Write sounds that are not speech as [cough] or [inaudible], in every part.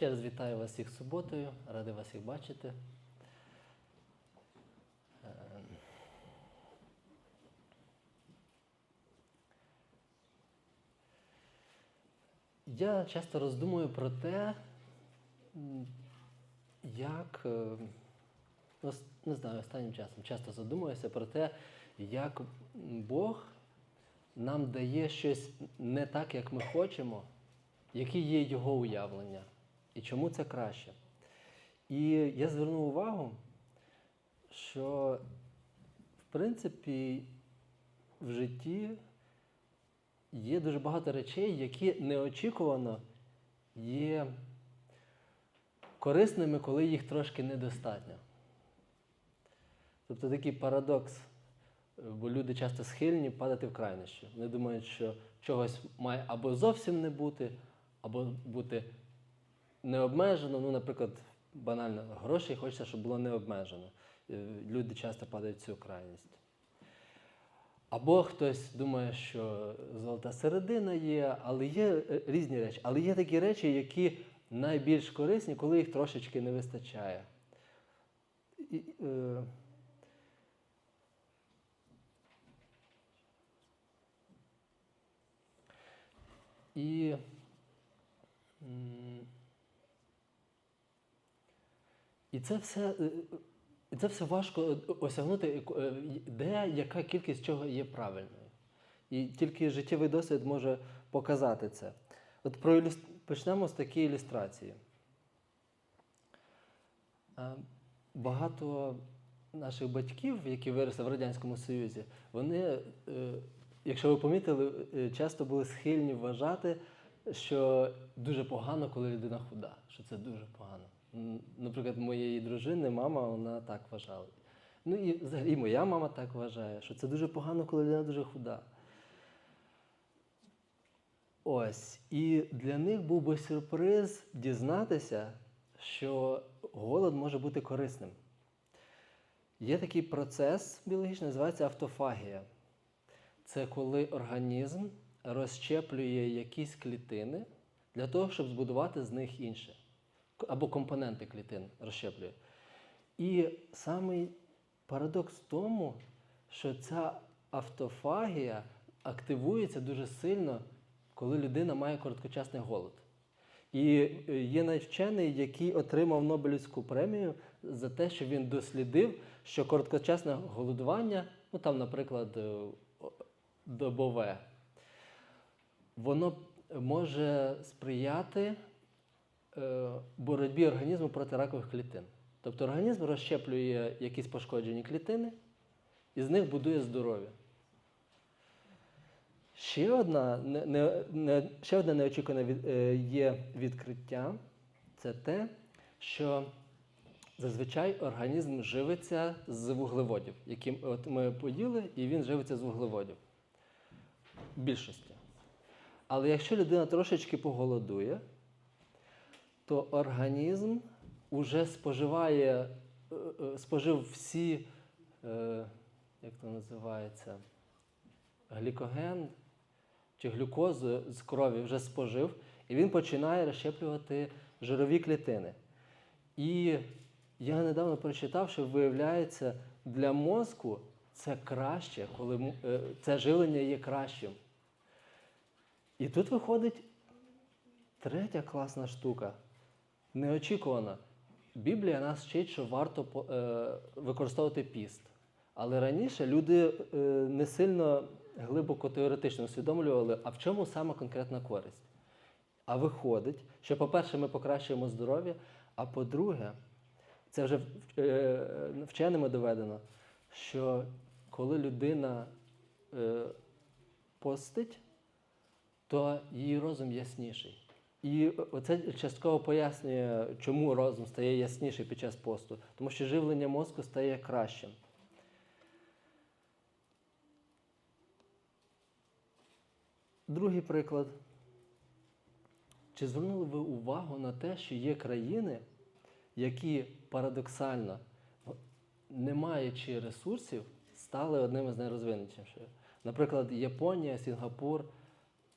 Ще раз вітаю вас всіх суботою, радий вас всіх бачити. Е, Я часто роздумую про те, як, е, не знаю, останнім часом часто задумуюся про те, як Бог нам дає щось не так, як ми хочемо, які є його уявлення, і чому це краще. І я звернув увагу, що в принципі в житті є дуже багато речей, які неочікувано є корисними, коли їх трошки недостатньо. Тобто такий парадокс, бо люди часто схильні падати в крайнощі. Вони думають, що чогось має або зовсім не бути, або бути необмежено. Ну, наприклад, банально грошей хочеться, щоб було необмежено. Е, Люди часто падають в цю крайність. Або хтось думає, що золота середина є, але є е, різні речі. Але є такі речі, які найбільш корисні, коли їх трошечки не вистачає. І, е, і і це все, е, і це все важко осягнути, е, де яка кількість чого є правильною. І тільки життєвий досвід може показати це. От про ілюс- почнемо з такої ілюстрації. Е, Багато наших батьків, які виросли в Радянському Союзі, вони, е, якщо ви помітили, е, часто були схильні вважати, що дуже погано, коли людина худа, що це дуже погано. Наприклад, моєї дружини мама вона так вважала. Ну і взагалі моя мама так вважає, що це дуже погано, коли людина дуже худа. Ось. І для них був би сюрприз дізнатися, що голод може бути корисним. Є такий процес біологічний, називається автофагія. Це коли організм розщеплює якісь клітини для того, щоб збудувати з них інше. Або компоненти клітин розщеплює. І самий парадокс в тому, що ця автофагія активується дуже сильно, коли людина має короткочасний голод. І е, є навіть вчений, який отримав Нобелівську премію за те, що він дослідив, що короткочасне голодування, ну там, наприклад, е, добове, воно може сприяти боротьбі організму проти ракових клітин. Тобто організм розщеплює якісь пошкоджені клітини і з них будує здоров'я. Ще, одна, не, не, ще одне неочікуване від, е, є відкриття це те, що зазвичай організм живиться з вуглеводів, які от ми поїли, і він живиться з вуглеводів. Більшості. Але якщо людина трошечки поголодує, то організм уже споживає, е, е, спожив всі, е, як то називається, глікоген чи глюкозу з крові вже спожив, і він починає розщеплювати жирові клітини. І я недавно прочитав, що виявляється, для мозку це краще, коли це живлення є кращим. І тут виходить третя класна штука. Неочікувана. Біблія нас вчить, що варто е, використовувати піст. Але раніше люди е, не сильно глибоко теоретично усвідомлювали, а в чому саме конкретна користь. А виходить, що, по-перше, ми покращуємо здоров'я, а по-друге, це вже е, вченими доведено, що коли людина постить, то її розум ясніший. І оце частково пояснює, чому розум стає ясніший під час посту, тому що живлення мозку стає кращим. Другий приклад. Чи звернули ви увагу на те, що є країни, які парадоксально, не маючи ресурсів, стали одними з найрозвинутіших? Наприклад, Японія, Сінгапур,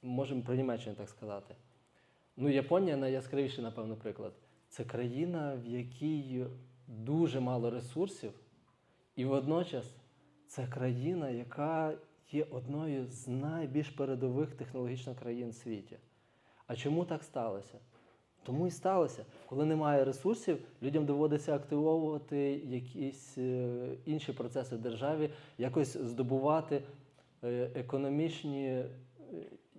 можемо про Німеччину так сказати. Ну, Японія найяскравіший, напевно, приклад. Це країна, в якій дуже мало ресурсів, і водночас це країна, яка є одною з найбільш передових технологічних країн в світі. А чому так сталося? Тому і сталося. Коли немає ресурсів, людям доводиться активовувати якісь е, інші процеси в державі, якось здобувати е, економічні, е,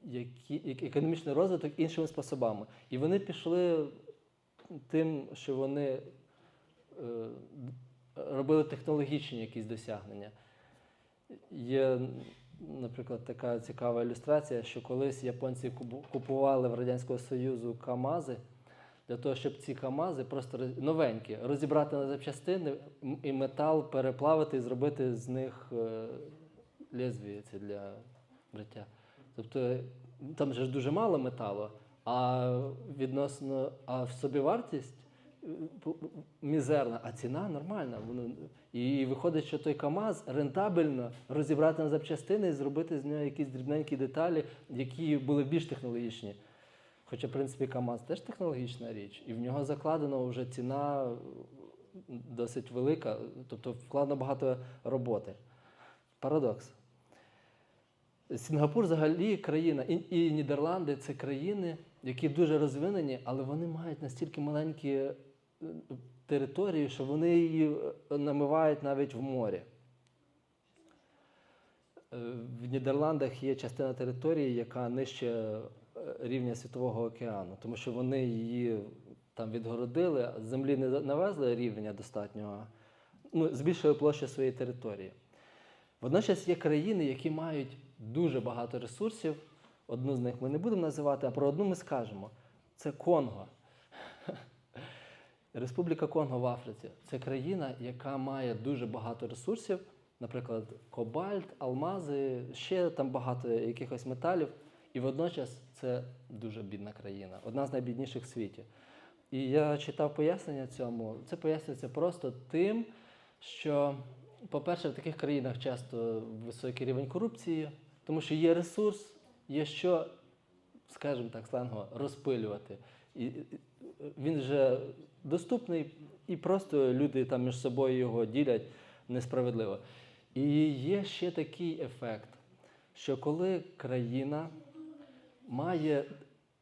які, як- економічний розвиток іншими способами. І вони пішли тим, що вони е, робили технологічні якісь досягнення. Є, наприклад, така цікава ілюстрація, що колись японці купували в Радянського Союзу КАМАЗи для того, щоб ці КАМАЗи просто новенькі, розібрати на запчастини і метал переплавити і зробити з них е, лезвії для бриття. Тобто там же ж дуже мало металу, а відносно а в собівартість е, мізерна, а ціна нормальна. І виходить, що той КАМАЗ рентабельно розібрати на запчастини і зробити з нього якісь дрібненькі деталі, які були більш технологічні. Хоча, в принципі, КАМАЗ теж технологічна річ, і в нього закладено вже ціна е, досить велика, тобто вкладено багато роботи. Парадокс. Сінгапур взагалі країна, і, і Нідерланди це країни, які дуже розвинені, але вони мають настільки маленькі е, території, що вони її е, намивають навіть в морі. Е, В Нідерландах є частина території, яка нижче рівня Світового океану, тому що вони її там відгородили, з землі не навезли рівня достатнього, ну, збільшили площу своєї території. Водночас є країни, які мають дуже багато ресурсів. Одну з них ми не будемо називати, а про одну ми скажемо. Це Конго. [laughs] Республіка Конго в Африці це країна, яка має дуже багато ресурсів, наприклад, кобальт, алмази, ще там багато якихось металів. І водночас це дуже бідна країна, одна з найбідніших в світі. І я читав пояснення цьому. Це пояснюється просто тим, що, по-перше, в таких країнах часто високий рівень корупції, тому що є ресурс, є що, скажімо так, сленго, розпилювати. І він вже доступний, і просто люди там між собою його ділять несправедливо. І є ще такий ефект, що коли країна має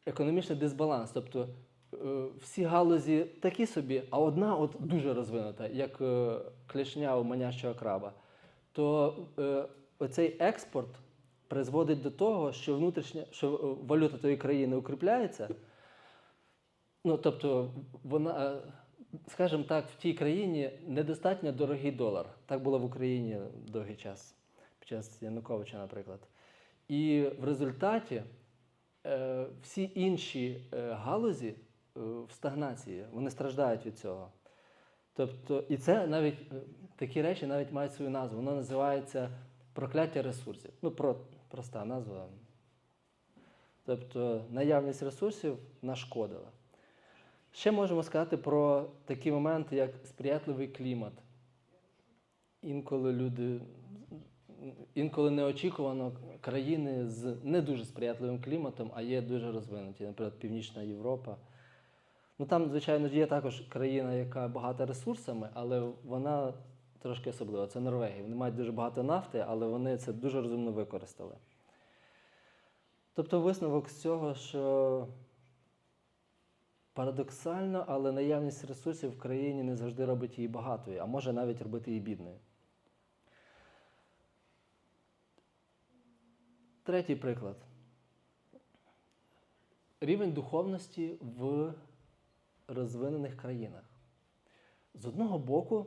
економічний дисбаланс, тобто е, всі галузі такі собі, а одна от дуже розвинута, як е, клешня у манящого краба, то е, оцей експорт призводить до того, що внутрішня, що е, валюта тої країни укріпляється. Ну, тобто, вона, е, скажімо так, в тій країні недостатньо дорогий долар. Так було в Україні довгий час, під час Януковича, наприклад. І в результаті е, всі інші е, галузі е, в стагнації, вони страждають від цього. Тобто, і це навіть такі речі навіть мають свою назву. Воно називається прокляття ресурсів. Ну, про, проста назва. Тобто наявність ресурсів нашкодила. Ще можемо сказати про такі моменти, як сприятливий клімат. Інколи люди, інколи неочікувано країни з не дуже сприятливим кліматом, а є дуже розвинуті, наприклад, Північна Європа. Ну там, звичайно, є також країна, яка багата ресурсами, але вона трошки особлива. Це Норвегія. Вони мають дуже багато нафти, але вони це дуже розумно використали. Тобто висновок з цього, що Парадоксально, але наявність ресурсів в країні не завжди робить її багатою, а може навіть робити її бідною. Третій приклад. Рівень духовності в розвинених країнах. З одного боку,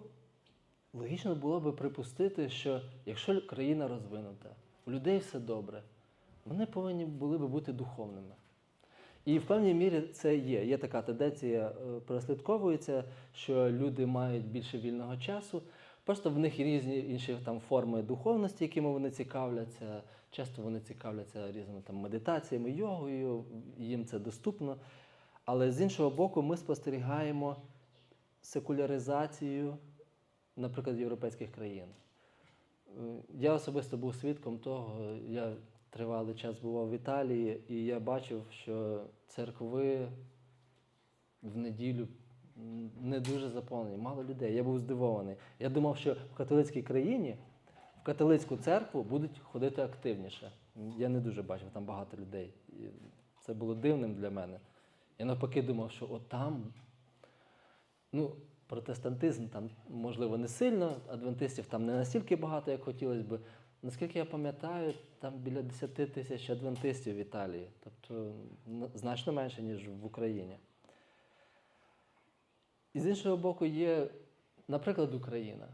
логічно було би припустити, що якщо країна розвинута, у людей все добре, вони повинні були би бути духовними. І в певній мірі це є. Є така тенденція, е, прослідковується, що люди мають більше вільного часу. Просто в них різні інші там форми духовності, якими вони цікавляться. Часто вони цікавляться різними там медитаціями, йогою, їм це доступно. Але з іншого боку, ми спостерігаємо секуляризацію, наприклад, європейських країн. Е, Я особисто був свідком того, я тривалий час бував в Італії, і я бачив, що церкви в неділю не дуже заповнені, мало людей. Я був здивований. Я думав, що в католицькій країні в католицьку церкву будуть ходити активніше. Я не дуже бачив там багато людей. І це було дивним для мене. Я навпаки думав, що от там, ну, протестантизм там, можливо, не сильно, адвентистів там не настільки багато, як хотілося б. Наскільки я пам'ятаю, там біля 10 тисяч адвентистів в Італії, тобто значно менше, ніж в Україні. І з іншого боку, є, наприклад, Україна,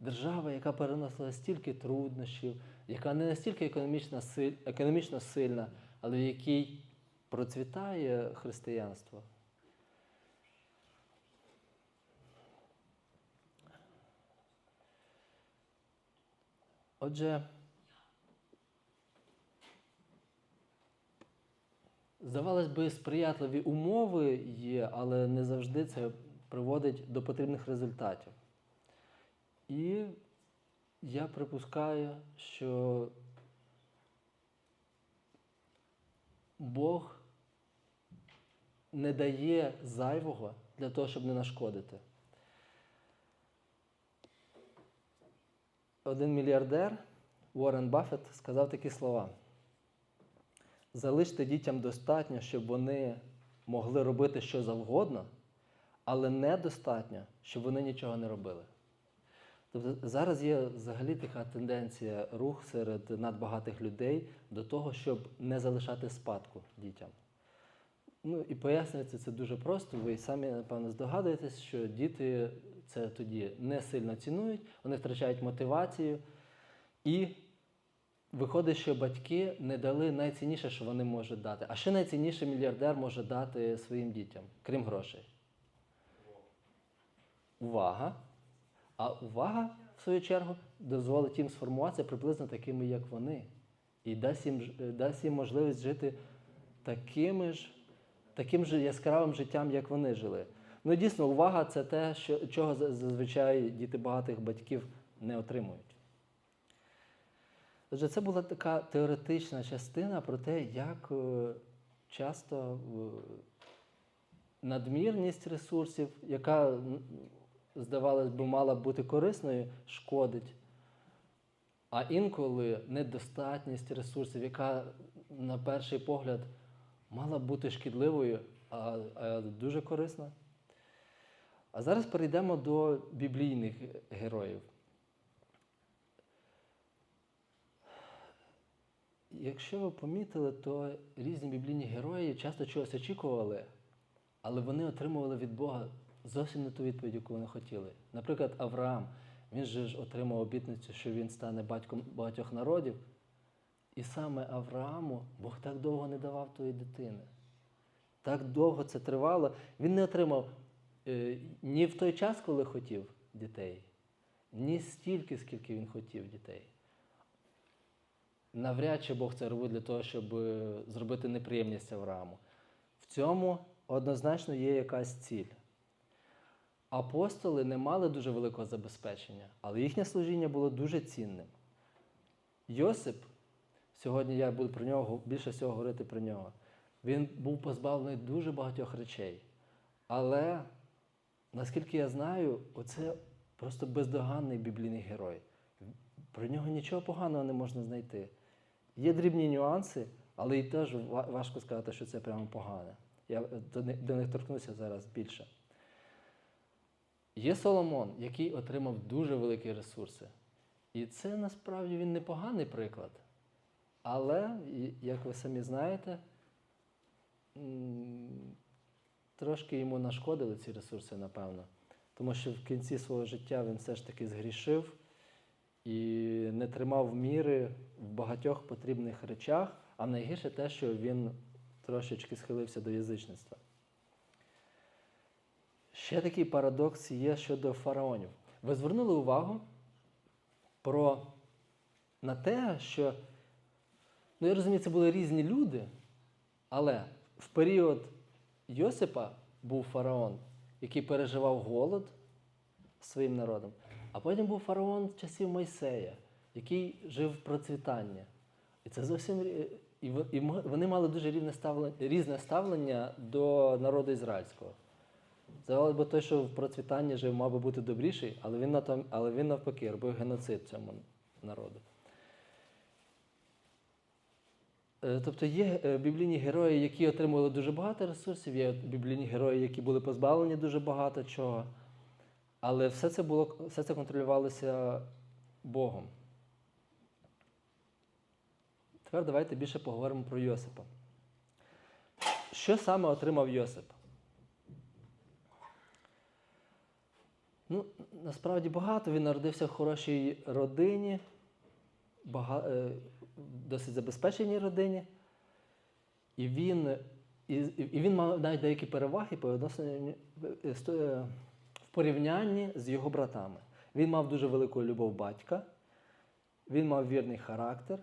держава, яка переносила стільки труднощів, яка не настільки економічно, силь, економічно сильна, але в якій процвітає християнство. Отже, здавалось би, сприятливі умови є, але не завжди це приводить до потрібних результатів. І я припускаю, що Бог не дає зайвого для того, щоб не нашкодити. Один мільярдер Уоррен Баффет сказав такі слова: залиште дітям достатньо, щоб вони могли робити що завгодно, але недостатньо, щоб вони нічого не робили. Тобто зараз є взагалі така тенденція, рух серед надбагатих людей до того, щоб не залишати спадку дітям. Ну і пояснюється це дуже просто. Ви самі, напевно, здогадуєтесь, що діти це тоді не сильно цінують, вони втрачають мотивацію. І виходить, що батьки не дали найцінніше, що вони можуть дати. А що найцінніше мільярдер може дати своїм дітям, крім грошей? Увага. А увага, в свою чергу, дозволить їм сформуватися приблизно такими, як вони. І дасть їм, е, дасть їм можливість жити такими ж, таким же яскравим життям, як вони жили. Ну, дійсно, увага це те, що, чого зазвичай діти багатих батьків не отримують. Отже, це була така теоретична частина про те, як е, часто е, надмірність ресурсів, яка, здавалось би, мала бути корисною, шкодить. А інколи недостатність ресурсів, яка на перший погляд мала бути шкідливою, а, а дуже корисна. А зараз перейдемо до біблійних героїв. Якщо ви помітили, то різні біблійні герої часто чогось очікували, але вони отримували від Бога зовсім не ту відповідь, яку вони хотіли. Наприклад, Авраам, він же ж отримав обітницю, що він стане батьком багатьох народів. І саме Аврааму Бог так довго не давав тої дитини. Так довго це тривало. Він не отримав е, ні в той час, коли хотів дітей, ні стільки, скільки він хотів дітей. Навряд чи Бог це робив для того, щоб е, зробити неприємність Аврааму. В цьому однозначно є якась ціль. Апостоли не мали дуже великого забезпечення, але їхнє служіння було дуже цінним. Йосип, сьогодні я буду про нього більше всього говорити про нього. Він був позбавлений дуже багатьох речей. Але, наскільки я знаю, оце просто бездоганний біблійний герой. Про нього нічого поганого не можна знайти. Є дрібні нюанси, але і теж важко сказати, що це прямо погане. Я до них, торкнуся зараз більше. Є Соломон, який отримав дуже великі ресурси. І це насправді він непоганий приклад. Але, як ви самі знаєте, трошки йому нашкодили ці ресурси, напевно. Тому що в кінці свого життя він все ж таки згрішив і не тримав міри в багатьох потрібних речах, а найгірше те, що він трошечки схилився до язичництва. Ще такий парадокс є щодо фараонів. Ви звернули увагу про на те, що, ну я розумію, це були різні люди, але в період Йосипа був фараон, який переживав голод своїм народом, а потім був фараон часів Мойсея, який жив в процвітанні. І це зовсім і вони мали дуже рівне ставлення, різне ставлення до народу ізраїльського. Здавалося б, той, що в процвітанні жив, мав би бути добріший, але він, натом, але він навпаки робив геноцид цьому народу. Е, Тобто є е, біблійні герої, які отримували дуже багато ресурсів, є біблійні герої, які були позбавлені дуже багато чого. Але все це було все це контролювалося Богом. Тепер давайте більше поговоримо про Йосипа. Що саме отримав Йосип? Ну, насправді багато. Він народився в хорошій родині, бага, е, досить забезпеченій родині. І він, і, і він мав навіть деякі переваги по відношенню в порівнянні з його братами. Він мав дуже велику любов батька, він мав вірний характер,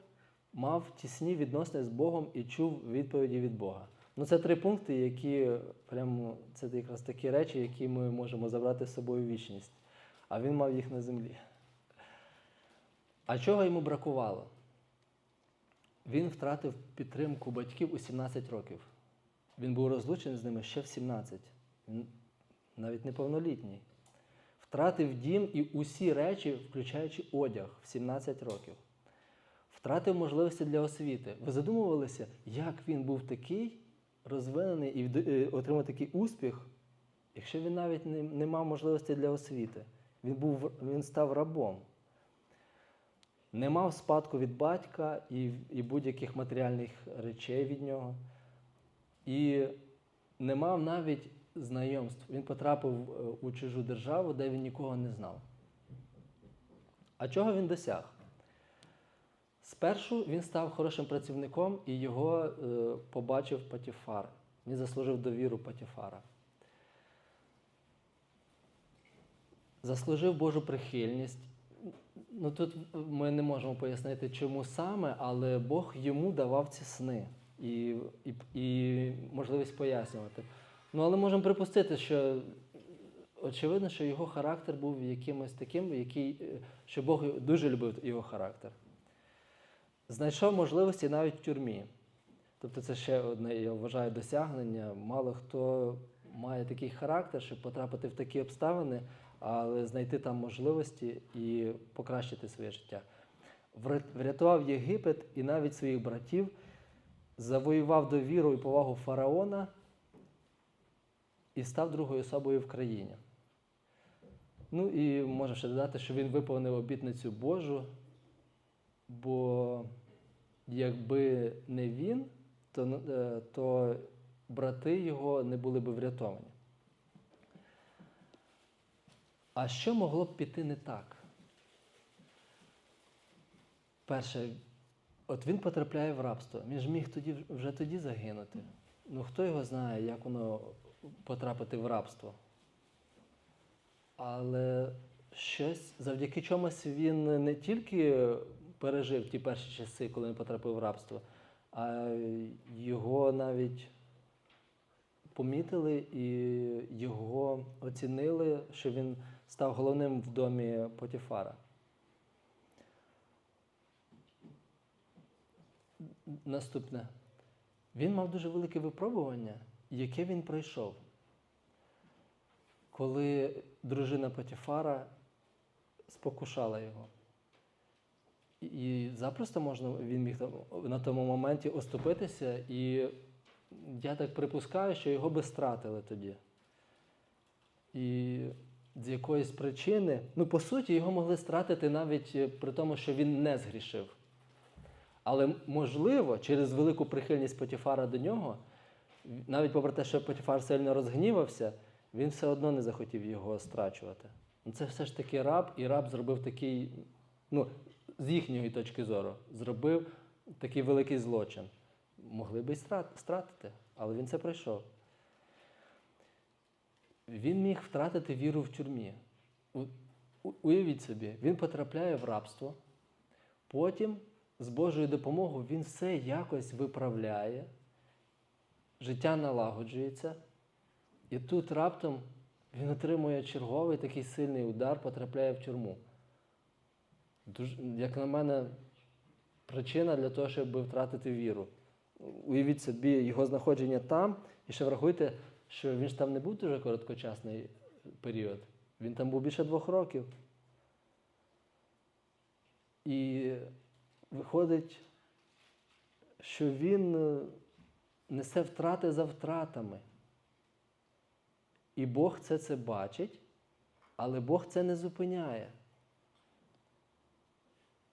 мав тісні відносини з Богом і чув відповіді від Бога. Ну, це три пункти, які прямо це якраз такі речі, які ми можемо забрати з собою в вічність. А він мав їх на землі. А чого йому бракувало? Він втратив підтримку батьків у 17 років. Він був розлучений з ними ще в 17, Він навіть неповнолітній. Втратив дім і усі речі, включаючи одяг, в 17 років. Втратив можливості для освіти. Ви задумувалися, як він був такий розвинений і е, отримав такий успіх, якщо він навіть не, не мав можливості для освіти. Він, був, він став рабом. Не мав спадку від батька і, і будь-яких матеріальних речей від нього. І не мав навіть знайомств. Він потрапив е, у чужу державу, де він нікого не знав. А чого він досяг? Спершу він став хорошим працівником і його е, побачив Патіфар. Він заслужив довіру Патіфара. Заслужив Божу прихильність. Ну тут ми не можемо пояснити, чому саме, але Бог йому давав ці сни і, і, і можливість пояснювати. Ну, але можемо припустити, що очевидно, що його характер був якимось таким, який, е, що Бог дуже любив його характер. Знайшов можливості навіть в тюрмі. Тобто це ще одне, я вважаю, досягнення. Мало хто має такий характер, щоб потрапити в такі обставини, але знайти там можливості і покращити своє життя. Врятував Єгипет і навіть своїх братів, завоював довіру і повагу фараона і став другою особою в країні. Ну і можу ще додати, що він виповнив обітницю Божу, бо якби не він, то, е, то брати його не були б врятовані. А що могло б піти не так? Перше, от він потрапляє в рабство. Він ж міг тоді, вже тоді загинути. Ну хто його знає, як воно потрапити в рабство? Але щось, завдяки чомусь він не тільки пережив ті перші часи, коли він потрапив в рабство, а його навіть помітили і його оцінили, що він став головним в домі Потіфара. Наступне. Він мав дуже велике випробування, яке він пройшов. Коли дружина Потіфара спокушала його. І запросто можна, він міг на тому моменті оступитися, і я так припускаю, що його би стратили тоді. І з якоїсь причини, ну, по суті, його могли стратити навіть е, при тому, що він не згрішив. Але, можливо, через велику прихильність Потіфара до нього, навіть попри те, що Потіфар сильно розгнівався, він все одно не захотів його страчувати. Ну, Це все ж таки раб, і раб зробив такий, ну, з їхньої точки зору, зробив такий великий злочин. Могли б і стратити, але він це пройшов. Він міг втратити віру в тюрмі. Уявіть собі, він потрапляє в рабство, потім з Божою допомогою він все якось виправляє, життя налагоджується, і тут раптом він отримує черговий такий сильний удар, потрапляє в тюрму. Дуже, як на мене, причина для того, щоб втратити віру. Уявіть собі його знаходження там, і ще врахуйте, що він ж там не був дуже короткочасний період. Він там був більше двох років. І виходить, що він е, несе втрати за втратами. І Бог це це бачить, але Бог це не зупиняє.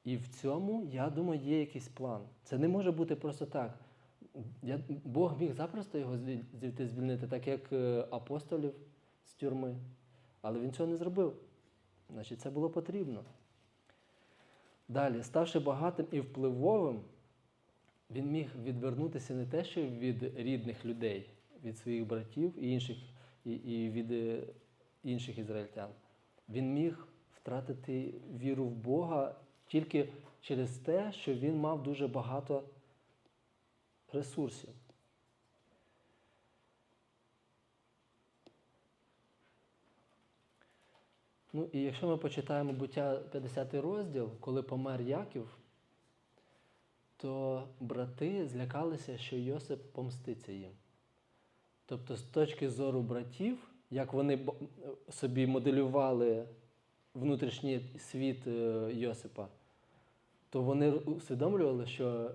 І в цьому, я думаю, є якийсь план. Це не може бути просто так. Я, Бог міг запросто його звідти звільнити, так як е, апостолів з тюрми. Але він цього не зробив. Значить, це було потрібно. Далі, ставши багатим і впливовим, він міг відвернутися не те, що від рідних людей, від своїх братів і інших, і, і від е, інших ізраїльтян. Він міг втратити віру в Бога тільки через те, що він мав дуже багато ресурсів. Ну і якщо ми почитаємо буття 50 розділ, коли помер Яків, то брати злякалися, що Йосип помститься їм. Тобто, з точки зору братів, як вони собі моделювали внутрішній світ е, Йосипа, то вони усвідомлювали, що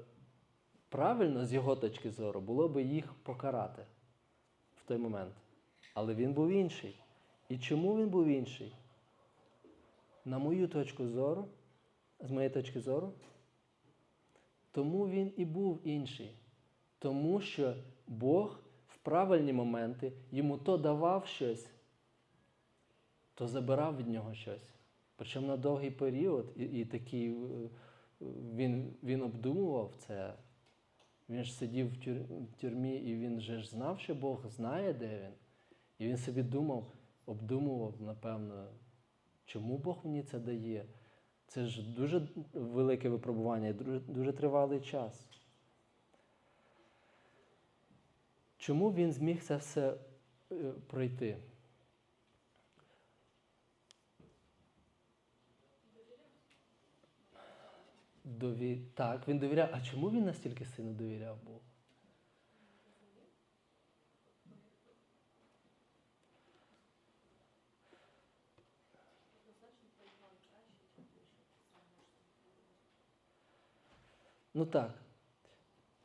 правильно з його точки зору було би їх покарати в той момент. Але він був інший. І чому він був інший? На мою точку зору, з моєї точки зору, тому він і був інший. Тому що Бог в правильні моменти йому то давав щось, то забирав від нього щось. Причому на довгий період, і, і такий е, він, він обдумував це. Він ж сидів в в тюрмі, і він же ж знав, що Бог знає, де він. І він собі думав, обдумував, напевно, чому Бог мені це дає. Це ж дуже велике випробування, дуже, дуже тривалий час. Чому він зміг це все е, пройти? Дові... Так, він довіряв. А чому він настільки сильно довіряв Богу? Ну так.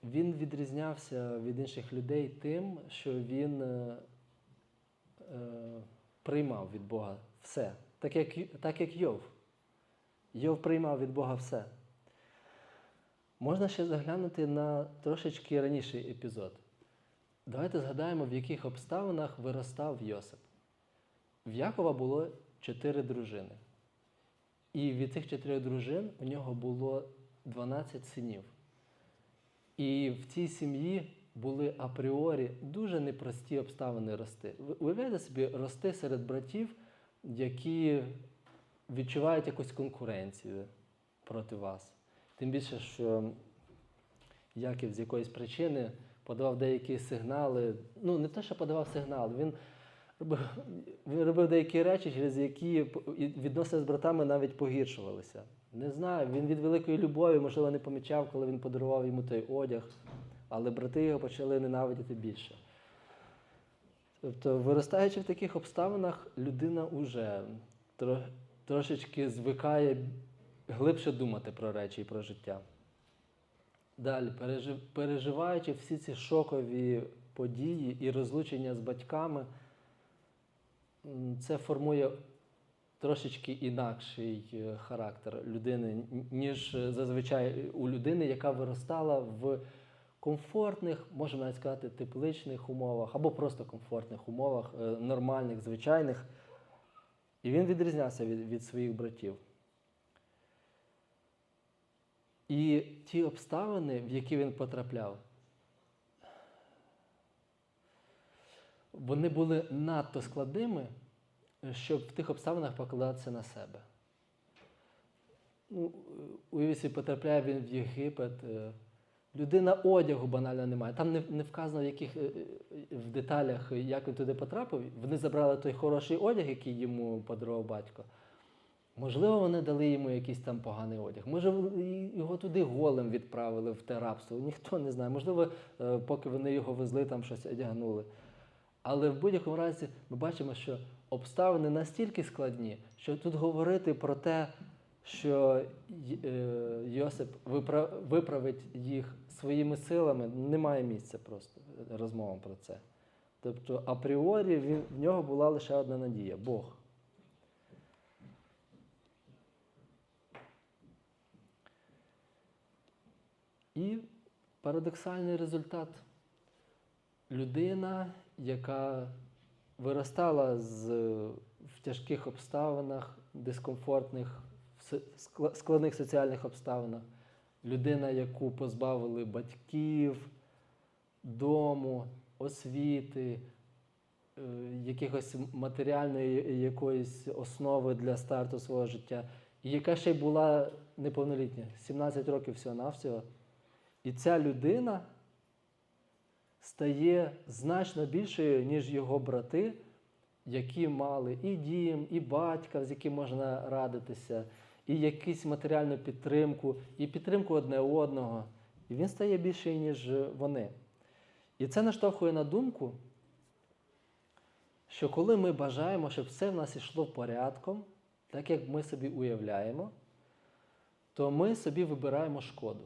Він відрізнявся від інших людей тим, що він е, е, приймав від Бога все. Так як, так як Йов. Йов приймав від Бога все. Можна ще заглянути на трошечки раніший епізод. Давайте згадаємо, в яких обставинах виростав Йосип. В Якова було чотири дружини. І від цих чотирьох дружин у нього було 12 синів. І в цій сім'ї були апріорі дуже непрості обставини рости. Уявляєте собі, рости серед братів, які відчувають якусь конкуренцію проти вас. Тим більше, що Яків з якоїсь причини подавав деякі сигнали. Ну, не те, що подавав сигнал, він робив, він робив деякі речі, через які відносини з братами навіть погіршувалися. Не знаю, він від великої любові, можливо, не помічав, коли він подарував йому той одяг, але брати його почали ненавидіти більше. Тобто, виростаючи в таких обставинах, людина вже трошечки звикає глибше думати про речі і про життя. Далі, переживаючи всі ці шокові події і розлучення з батьками, це формує трошечки інакший е, характер людини, ніж е, зазвичай у людини, яка виростала в комфортних, можна навіть сказати, тепличних умовах або просто комфортних умовах, е, нормальних, звичайних. І він відрізнявся від, від своїх братів. І ті обставини, в які він потрапляв, вони були надто складними, щоб в тих обставинах покладатися на себе. Ну, уявіть собі, потрапляє він в Єгипет. е, Людина одягу банально немає. Там не, не вказано в яких е, е, в деталях, як він туди потрапив. Вони забрали той хороший одяг, який йому подарував батько. Можливо, вони дали йому якийсь там поганий одяг. Може, його туди голим відправили в те рабство. Ніхто не знає. Можливо, е, поки вони його везли, там щось одягнули. Але в будь-якому разі ми бачимо, що обставини настільки складні, що тут говорити про те, що е, Йосип виправить їх своїми силами, немає місця просто розмовам про це. Тобто, апріорі він, в нього була лише одна надія Бог. І парадоксальний результат. Людина, яка виростала з, в тяжких обставинах, дискомфортних, складних соціальних обставинах, людина, яку позбавили батьків, дому, освіти, е, якихось матеріальної якоїсь основи для старту свого життя, і яка ще й була неповнолітня, 17 років всього-навсього. І ця людина стає значно більшою, ніж його брати, які мали і дім, і батька, з яким можна радитися, і якусь матеріальну підтримку, і підтримку одне одного. І він стає більший, ніж вони. І це наштовхує на думку, що коли ми бажаємо, щоб все в нас йшло порядком, так як ми собі уявляємо, то ми собі вибираємо шкоду.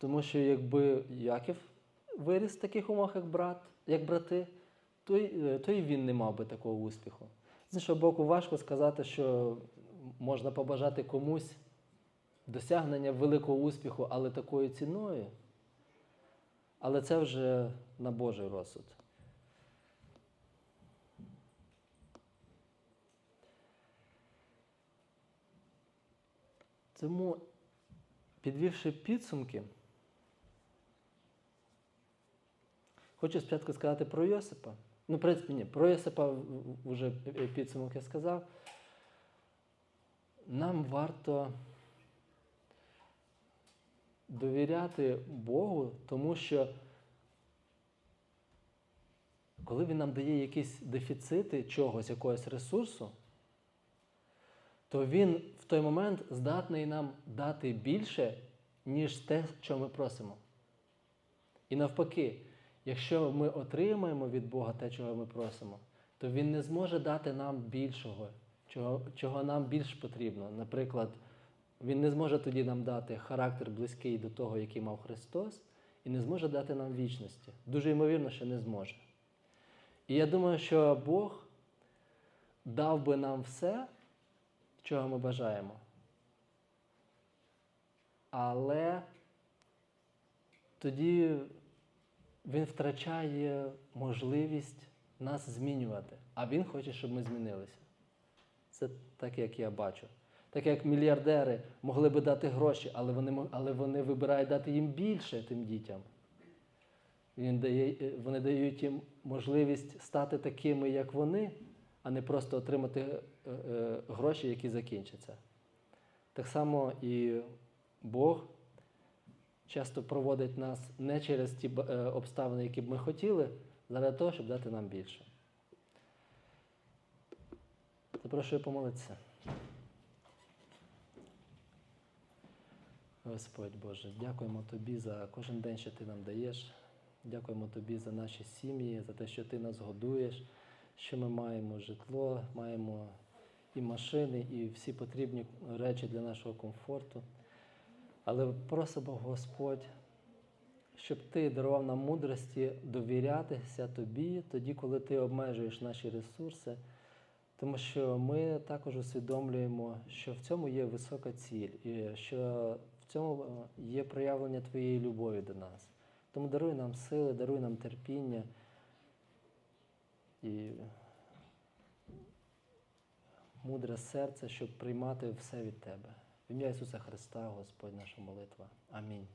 Тому що якби Яків виріс в таких умовах, як брат, як брати, то й, е, то й він не мав би такого успіху. З іншого боку, важко сказати, що можна побажати комусь досягнення великого успіху, але такою ціною. Але це вже на Божий розсуд. Тому, підвівши підсумки, хочу спочатку сказати про Йосипа. Ну, в принципі, ні, про Йосипа вже підсумок я сказав. Нам варто довіряти Богу, тому що коли Він нам дає якісь дефіцити чогось, якогось ресурсу, то він в той момент здатний нам дати більше, ніж те, що ми просимо. І навпаки, якщо ми отримаємо від Бога те, чого ми просимо, то Він не зможе дати нам більшого, чого, чого нам більш потрібно. Наприклад, Він не зможе тоді нам дати характер близький до того, який мав Христос, і не зможе дати нам вічності. Дуже ймовірно, що не зможе. І я думаю, що Бог дав би нам все, чого ми бажаємо. Але тоді він втрачає можливість нас змінювати, а він хоче, щоб ми змінилися. Це так, як я бачу. Так як мільярдери могли би дати гроші, але вони, але вони вибирають дати їм більше тим дітям. Він дає, е, вони дають їм можливість стати такими, як вони, а не просто отримати е, е, гроші, які закінчаться. Так само і Бог часто проводить нас не через ті е, обставини, які б ми хотіли, заради того, щоб дати нам більше. Запрошую помолитися. Господь Боже, дякуємо Тобі за кожен день, що Ти нам даєш. Дякуємо Тобі за наші сім'ї, за те, що Ти нас годуєш, що ми маємо житло, маємо і машини, і всі потрібні речі для нашого комфорту. Але просимо, Господь, щоб Ти дарував нам мудрості довірятися Тобі тоді, коли Ти обмежуєш наші ресурси, тому що ми також усвідомлюємо, що в цьому є висока ціль, і що в цьому є проявлення Твоєї любові до нас. Тому даруй нам сили, даруй нам терпіння і мудре серце, щоб приймати все від Тебе. В ім'я Ісуса Христа, Господь, наша молитва. Амінь.